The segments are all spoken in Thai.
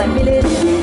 my village.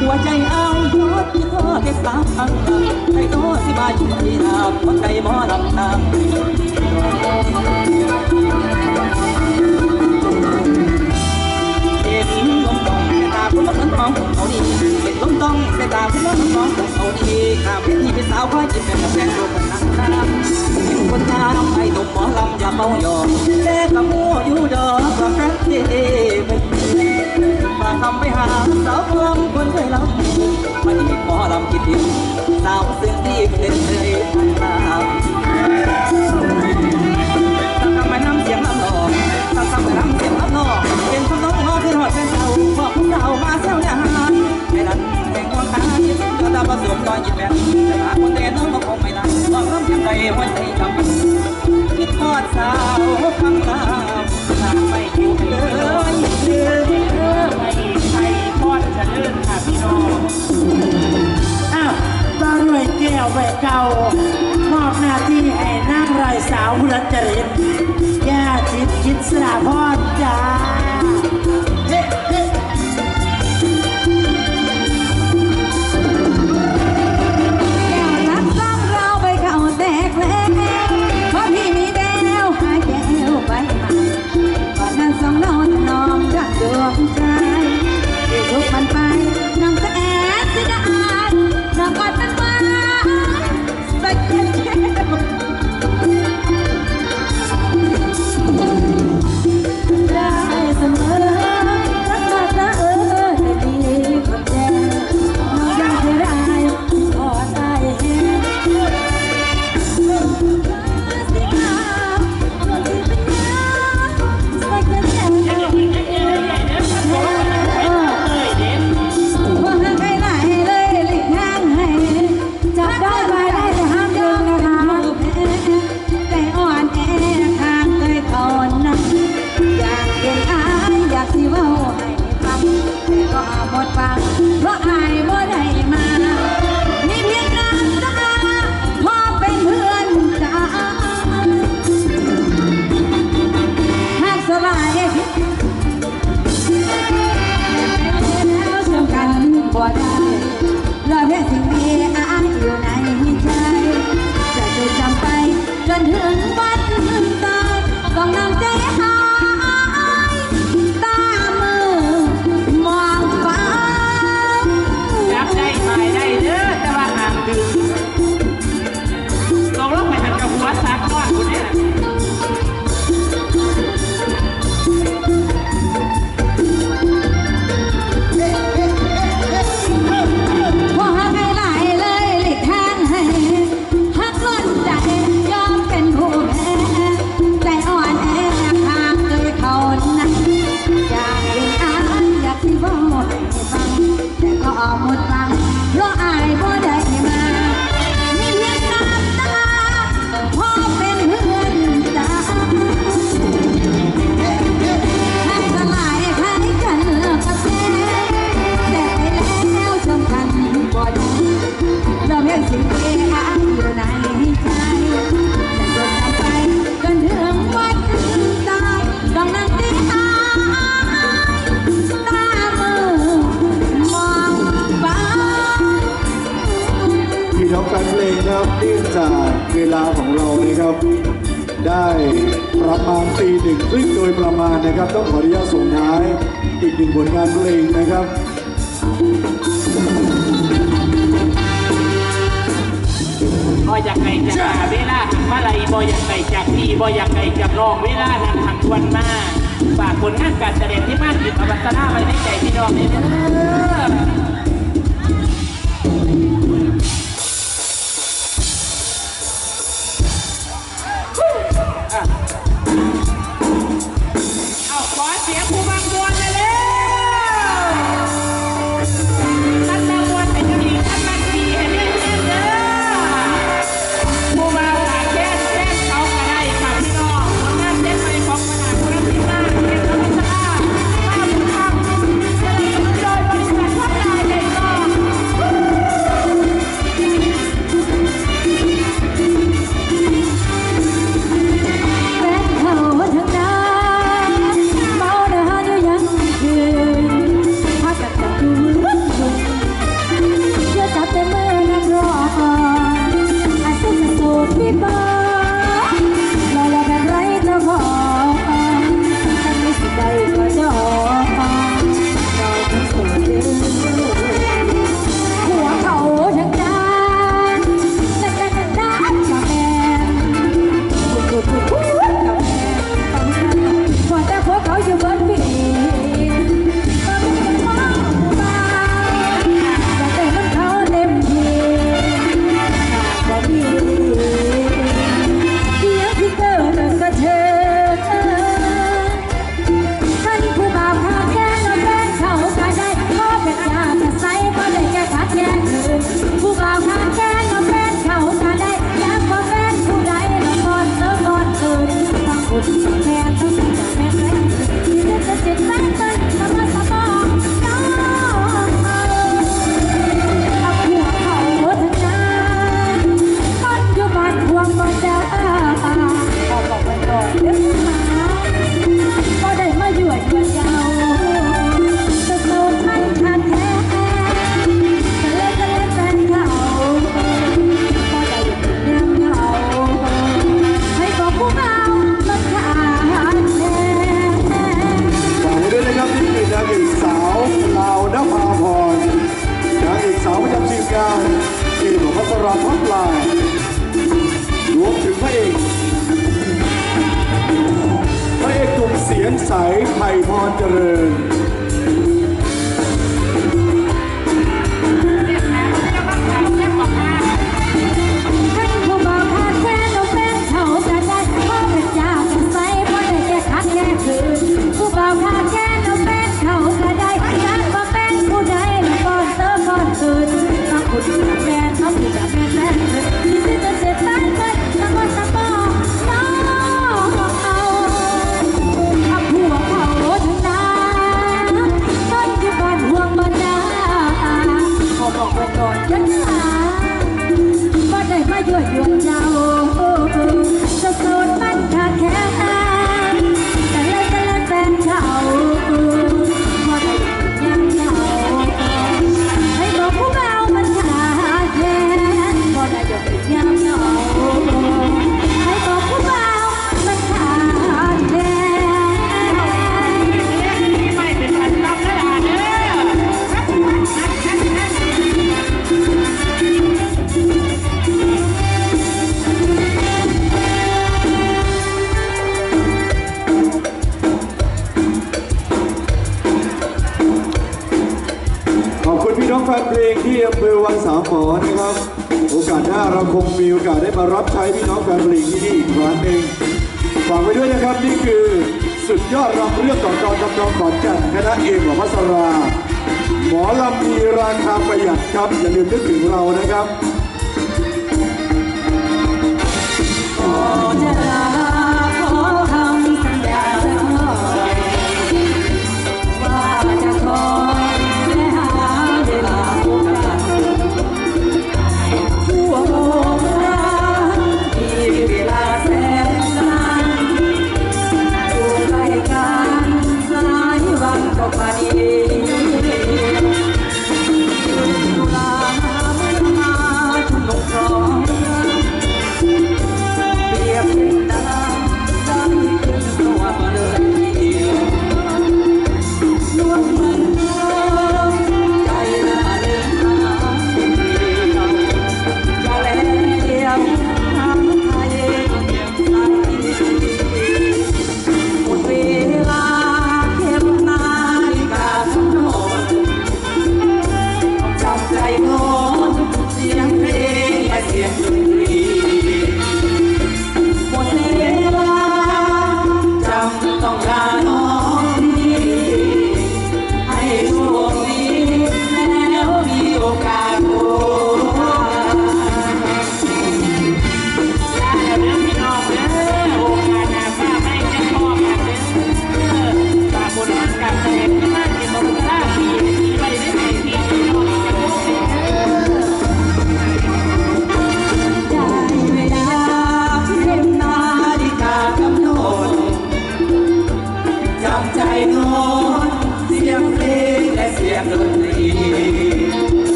หัวใจเอายอดเธอแค่สามครั้งใจโตสิบายชุดที่นาหัวใจหมอลำนำเด็กลมต้องเสตาคุณล้มน้องเขาดีเด็กลมต้องเสตาคุณล้มน้องเขาดีข้ามเวทีเป็นสาวคอยจีบเป็นแฟนตัวคนนั้นนะเป็นคนตานใหนุ่มหมอลำอย่าเมาหยอกแต่กระมูอยู่ดอกกระแฟนเทเป็น ทำไปหาสาวลำคนใจวยลำมาที่หมอลำคิดถึงสาวเสื้อที่เคยทางลาาวคุรัตจริตแกจิตจิตสาพ่อ What? ประมาณตีหนึ่งซึ่งโดยประมาณนะครับ ต้องขออนุญาตส่งท้ายอีกหนึ่งผลงานเพลงนะครับบอยากไกลจากเวลาหันมาไหบอยากไกลจากพี่บอยากไกลจากรองเวลาทันหันทวนมาฝากผลงานการแสดงที่มากอยู่กับวัฒนาไว้ในใจพี่น้องเด้อ นใสไผ่พรเจริญาวหมอนะครับ โอกาสหน้าเราคงมีโอกาสได้มารับใช้พี่น้องแฟนเพลงที่นี่ครั้งหนึ่งฝากไว้ด้วยนะครับนี่คือสุดยอดรำเรื่องต่อกรกำนองขอนแก่นคณะเอ็กของพัสรา หมอลำมีราคาประหยัดครับอย่าลืมนึกถึงเรานะครับขอจะ